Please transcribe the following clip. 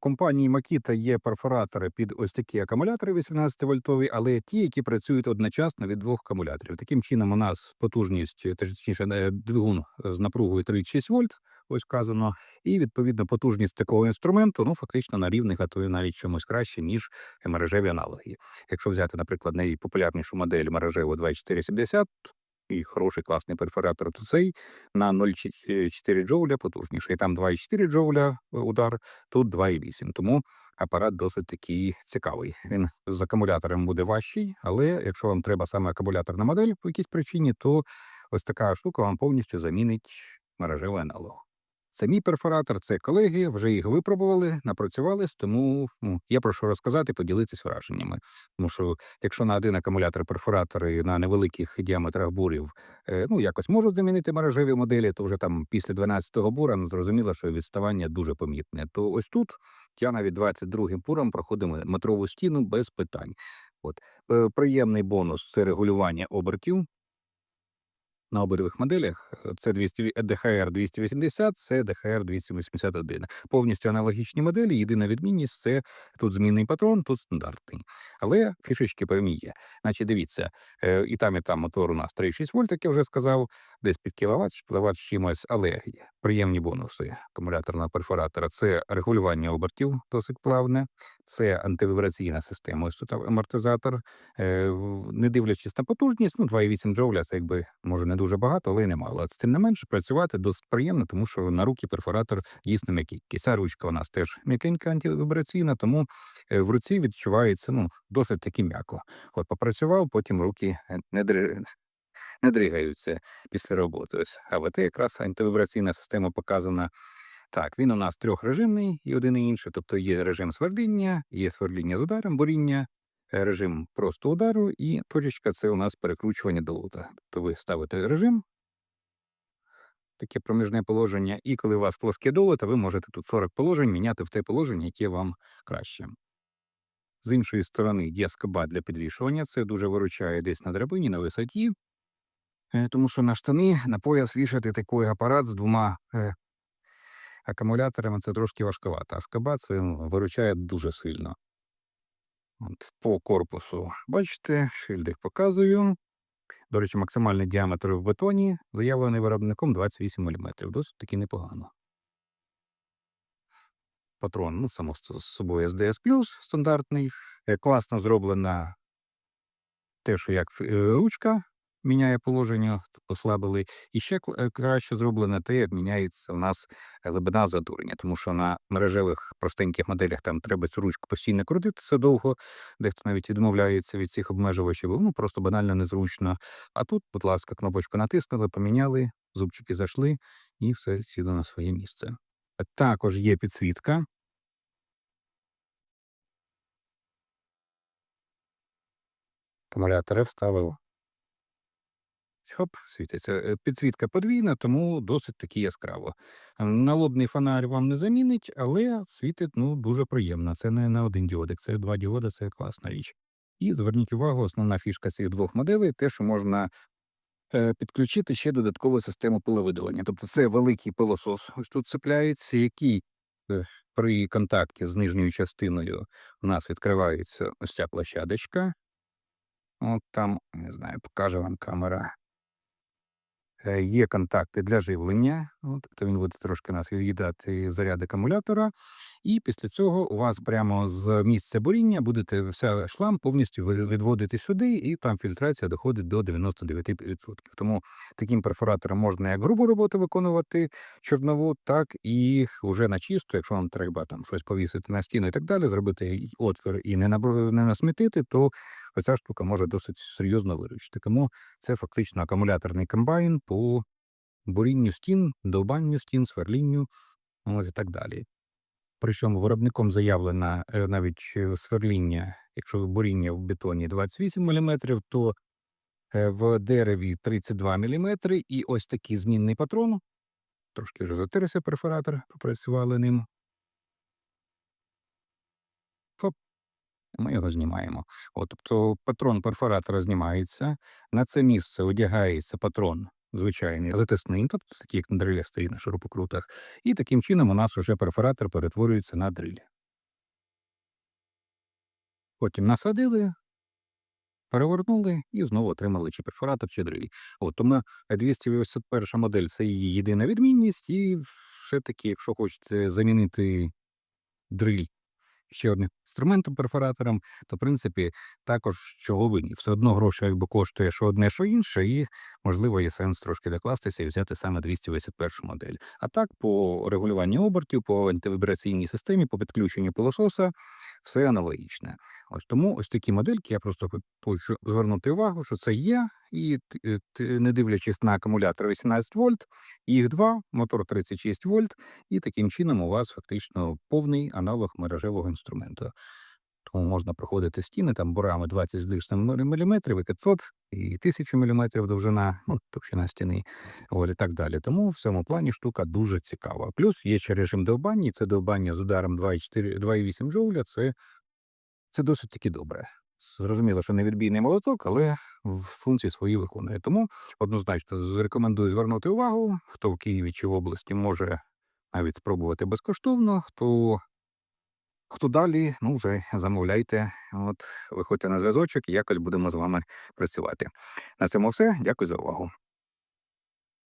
компанії Makita є перфоратори під ось такі акумулятори 18 вольтові, але ті, які працюють одночасно від двох акумуляторів. Таким чином, у нас потужність, е, точніше, е, двигун з напругою 36 вольт, ось вказано, і відповідно потужність такого інструменту ну фактично на рівних, а то й навіть чомусь краще, ніж мережеві аналоги. Якщо взяти, наприклад, найпопулярнішу модель мережеву 2470, і хороший класний перфоратор, то цей на 0,4 джоуля потужніший. Там 2,4 джоуля е, удар, тут 2,8. Тому апарат досить такий цікавий. Він з акумулятором буде важчий, але якщо вам треба саме акумуляторна модель по якійсь причині, то ось така штука вам повністю замінить мережевий аналог. Це мій перфоратор, це колеги, вже їх випробували, напрацювались, тому ну, є про що розказати, поділитись враженнями. Тому що якщо на один акумулятор перфоратори на невеликих діаметрах бурів е, ну якось можуть замінити мережеві моделі, то вже там після 12-го бура ну, зрозуміло, що відставання дуже помітне. То ось тут я навіть 22-м буром проходимо метрову стіну без питань. От е, приємний бонус це регулювання обертів на обидвих моделях. Це 200, DHR 280, це DHR 281. Повністю аналогічні моделі. Єдина відмінність це тут змінний патрон, тут стандартний. Але фішечки певні є. Значить, дивіться, е, і там, і там мотор у нас 3,6 вольт, як я вже сказав, десь під кіловат, кіловат чимось, але приємні бонуси акумуляторного перфоратора. Це регулювання обертів досить плавне, це антивібраційна система. Ось тут амортизатор. Е, Не дивлячись на потужність, ну 2,8 джоуля, це якби може не дуже багато, але й немало. Тим не менше, працювати досить приємно, тому що на руки перфоратор дійсно м'який. Ця ручка у нас теж м'якенька антивібраційна, тому е, в руці відчувається ну, досить таки м'яко. От попрацював, потім руки е, не. Не дригаються після роботи. Ось АВТ якраз антивібраційна система показана. Так, він у нас трьохрежимний і один і інший. Тобто є режим свердління, є свердління з ударом, буріння, е, режим просто удару, і точечка це у нас перекручування долута. Тобто ви ставите режим, таке проміжне положення, і коли у вас плоске долото, ви можете тут 40 положень міняти в те положення, яке вам краще. З іншої сторони, є скоба для підвішування. Це дуже виручає десь на драбині, на висоті. Е, Тому що на штани, на пояс вішати такий апарат з двома е, акумуляторами це трошки важковато. А скоба це виручає дуже сильно. От, по корпусу. Бачите, шильдик показую. До речі, максимальний діаметр в бетоні заявлений виробником 28 мм. Досить таки непогано. Патрон, ну, само з собою SDS стандартний. Е, Класно зроблена те, що як е, ручка міняє положення, послабили. І ще е, краще зроблено те, як міняється у нас глибина задурення, тому що на мережевих простеньких моделях там треба цю ручку постійно крутитися довго, дехто навіть відмовляється від цих обмежувачів, ну просто банально незручно. А тут, будь ласка, кнопочку натиснули, поміняли, зубчики зайшли, і все сіло на своє місце. Також є підсвітка. Акумулятори вставив. Хоп, світиться. Е, Підсвітка подвійна, тому досить таки яскраво. Е, Налобний фонарь вам не замінить, але світить ну, дуже приємно. Це не на один діодик, це два діоди, це класна річ. І зверніть увагу, основна фішка цих двох моделей те, що можна е, підключити ще додаткову систему пиловидалення. Тобто це великий пилосос, ось тут цепляється, який при контакті з нижньою частиною у нас відкривається ось ця площадочка. От там, не знаю, покаже вам камера. Е, Є контакти для живлення, от, то він буде трошки нас від'їдати заряд акумулятора. І після цього у вас прямо з місця буріння будете вся шлам повністю відводити сюди, і там фільтрація доходить до 99%. Тому таким перфоратором можна як грубу роботу виконувати чорнову, так і вже на чисто, якщо вам треба там щось повісити на стіну і так далі, зробити отвір і не, не насмітити, то оця штука може досить серйозно виручити. Тому це фактично акумуляторний комбайн по бурінню стін, довбанню стін, сверлінню от і так далі. Причому виробником заявлено е, навіть е, сверління, якщо буріння в бетоні 28 мм, то е, в дереві 32 мм, і ось такий змінний патрон. Трошки вже затерся перфоратор, попрацювали ним. Хоп, ми його знімаємо. От, тобто патрон перфоратора знімається, на це місце одягається патрон звичайні затисний, тобто такі, як на дрилі стоїть на шурупокрутах. І таким чином у нас уже перфоратор перетворюється на дрилі. Потім насадили, перевернули і знову отримали чи перфоратор, чи дриль. От Тому 281 модель це її єдина відмінність, і все-таки, якщо хочете замінити дриль ще одним інструментом перфоратором, то в принципі також чого ви ні. Все одно гроші якби коштує що одне, що інше, і можливо є сенс трошки докластися і взяти саме 281 модель. А так, по регулюванню обертів, по антивібраційній системі, по підключенню пилососа, все аналогічне. Ось тому ось такі модельки. Я просто хо- хочу звернути увагу, що це є, і е, не дивлячись на акумулятор 18 вольт, їх два, мотор 36 вольт, і таким чином у вас фактично повний аналог мережевого інструменту. Тому можна проходити стіни там бурами 20 з лишнім міліметрів, і 500, і 1000 міліметрів довжина, ну, товщина стіни, і так далі. Тому в цьому плані штука дуже цікава. Плюс є ще режим довбання, і це довбання з ударом 2,8 джоуля, це, це досить таки добре. Зрозуміло, що не відбійний молоток, але в функції свої виконує. Тому однозначно рекомендую звернути увагу, хто в Києві чи в області може навіть спробувати безкоштовно, хто Хто далі, ну вже замовляйте. От виходьте на зв'язочок, і якось будемо з вами працювати. На цьому все. Дякую за увагу.